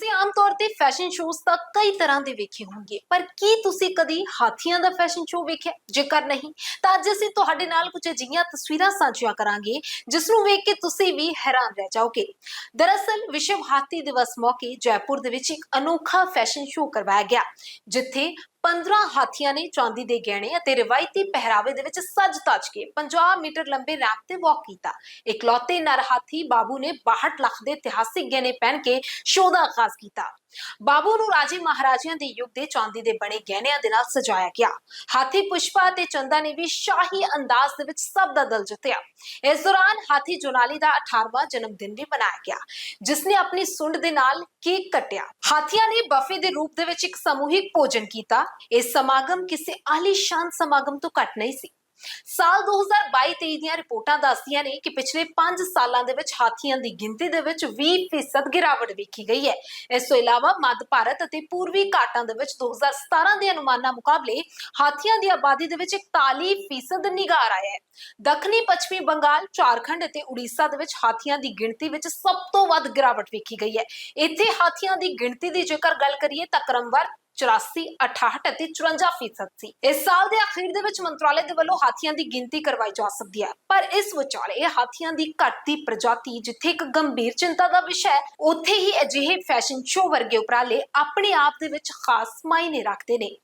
ਤੁਸੀਂ ਆਮ ਤੌਰ ਤੇ ਫੈਸ਼ਨ ਸ਼ੋਜ਼ ਤਾਂ ਕਈ ਤਰ੍ਹਾਂ ਦੇ ਵੇਖੇ ਹੋਣਗੇ। ਪਰ ਕੀ ਤੁਸੀਂ ਕਦੀ ਹਾਥੀਆਂ ਦਾ ਫੈਸ਼ਨ ਸ਼ੋਅ ਵੇਖਿਆ? ਜੇਕਰ ਨਹੀਂ, ਤਾਂ ਅੱਜ ਅਸੀਂ ਤੁਹਾਡੇ ਨਾਲ ਕੁਝ ਅਜਿਹੀਆਂ ਤਸਵੀਰਾਂ ਸਾਂਝੀਆਂ ਕਰਾਂਗੇ ਜਿਸ ਨੂੰ ਵੇਖ ਕੇ ਤੁਸੀਂ ਵੀ ਹੈਰਾਨ ਰਹਿ ਜਾਓਗੇ। ਦਰਅਸਲ, ਵਿਸ਼ਵ ਹਾਥੀ ਦਿਵਸ ਮੌਕੇ ਜੈਪੁਰ ਦੇ ਵਿੱਚ ਇੱਕ ਅਨੋਖਾ ਫੈਸ਼ਨ ਸ਼ੋਅ ਕਰਵਾਇਆ ਗਿਆ, ਜਿੱਥੇ 15 ਹਾਥੀਆਂ ਨੇ ਚਾਂਦੀ ਦੇ ਗਹਿਣੇ ਅਤੇ ਰਵਾਇਤੀ ਪਹਿਰਾਵੇ ਦੇ ਵਿੱਚ ਸੱਜ ਤੱਜ ਕੇ 50 ਮੀਟਰ ਲੰਬੇ ਰੈਂਪ ਤੇ ਵਾਕ ਕੀਤਾ। ਇਕਲੌਤੇ ਨਰ ਹਾਥੀ ਬਾਬੂ ਨੇ 62 ਲੱਖ ਦੇ ਇਤਿਹਾਸਿਕ ਗਹਿਣੇ ਪਹਿਨ ਕੇ ਸ਼ੋਅ ਦਾ ਆਗਾਜ਼ ਕੀਤਾ। ਬਾਬੂ ਨੂੰ ਰਾਜੇ ਮਹਾਰਾਜਿਆਂ ਦੇ ਯੁੱਗ ਦੇ ਚਾਂਦੀ ਦੇ ਬਣੇ ਗਹਿਣਿਆਂ ਦੇ ਨਾਲ ਸਜਾਇਆ ਗਿਆ। ਹਾਥੀ ਪੁਸ਼ਪਾ ਅਤੇ ਚੰਦਾ ਨੇ ਵੀ ਸ਼ਾਹੀ ਅੰਦਾਜ਼ ਦੇ ਵਿੱਚ ਸਭ ਦਾ ਦਿਲ ਜਿੱਤਿਆ। ਇਸ ਦੌਰਾਨ ਹਾਥੀ ਜੋਨਾਲੀ ਦਾ 18ਵਾਂ ਜਨਮ ਦਿਨ ਵੀ ਮਨਾਇਆ ਗਿਆ। ਜਿਸ ਨੇ ਆਪਣੀ ਸੁੰਡ ਦੇ ਨਾਲ ਕੇਕ ਕੱਟਿਆ। ਹਾਥੀਆਂ ਨੇ ਬਫੇ ਦੇ ਰੂਪ ਦੇ ਵਿੱਚ ਇੱਕ ਸਮੂਹਿਕ ਭੋਜਨ ਕੀਤਾ। ਇਹ ਸਮਾਗਮ ਕਿਸੇ ਆਲੀਸ਼ਾਨ ਸਮਾਗਮ ਤੋਂ ਘੱਟ ਨਹੀਂ ਸੀ। ਸਾਲ 2022-23 ਦੀਆਂ ਰਿਪੋਰਟਾਂ ਦੱਸਦੀਆਂ ਨੇ ਕਿ ਪਿਛਲੇ 5 ਸਾਲਾਂ ਦੇ ਵਿੱਚ ਹਾਥੀਆਂ ਦੀ ਗਿਣਤੀ ਦੇ ਵਿੱਚ 20% ਗਿਰਾਵਟ ਵੇਖੀ ਗਈ ਹੈ। ਇਸ ਤੋਂ ਇਲਾਵਾ ਮੱਧ ਭਾਰਤ ਅਤੇ ਪੂਰਬੀ ਘਾਟਾਂ ਦੇ ਵਿੱਚ 2017 ਦੇ ਅਨੁਮਾਨਾਂ ਮੁਕਾਬਲੇ ਹਾਥੀਆਂ ਦੀ ਆਬਾਦੀ ਦੇ ਵਿੱਚ 41% ਨਿਗਾਰ ਆਇਆ ਹੈ। ਦੱਖਣੀ, ਪੱਛਮੀ ਬੰਗਾਲ, ਝਾਰਖੰਡ ਅਤੇ ਉੜੀਸਾ ਦੇ ਵਿੱਚ ਹਾਥੀਆਂ ਦੀ ਗਿਣਤੀ ਵਿੱਚ ਸਭ ਤੋਂ ਵੱਧ ਗਿਰਾਵਟ ਵੇਖੀ ਗਈ ਹੈ। ਇੱਥੇ ਹਾਥੀਆਂ ਦੀ ਗਿਣਤੀ ਦੀ ਜੇਕਰ ਗੱਲ ਕਰੀਏ ਤਾਂ ਕ੍ਰਮਵਾਰ 84 68 ਅਤੇ 54 ਫੀਸਦ ਸੀ। ਇਸ ਸਾਲ ਦੇ ਅਖੀਰ ਦੇ ਵਿੱਚ ਮੰਤਰਾਲੇ ਦੇ ਵੱਲੋਂ ਹਾਥੀਆਂ ਦੀ ਗਿਣਤੀ ਕਰਵਾਈ ਜਾ ਸਕਦੀ ਹੈ। ਪਰ ਇਸ ਵਿਚਾਲੇ ਹਾਥੀਆਂ ਦੀ ਘਟਦੀ ਪ੍ਰਜਾਤੀ, ਜਿੱਥੇ ਇੱਕ ਗੰਭੀਰ ਚਿੰਤਾ ਦਾ ਵਿਸ਼ਾ ਹੈ, ਉੱਥੇ ਹੀ ਅਜਿਹੇ ਫੈਸ਼ਨ ਸ਼ੋਅ ਵਰਗੇ ਉਪਰਾਲੇ ਆਪਣੇ ਆਪ ਦੇ ਵਿੱਚ ਖਾਸ ਮਾਇਨੇ ਰੱਖਦੇ ਨੇ।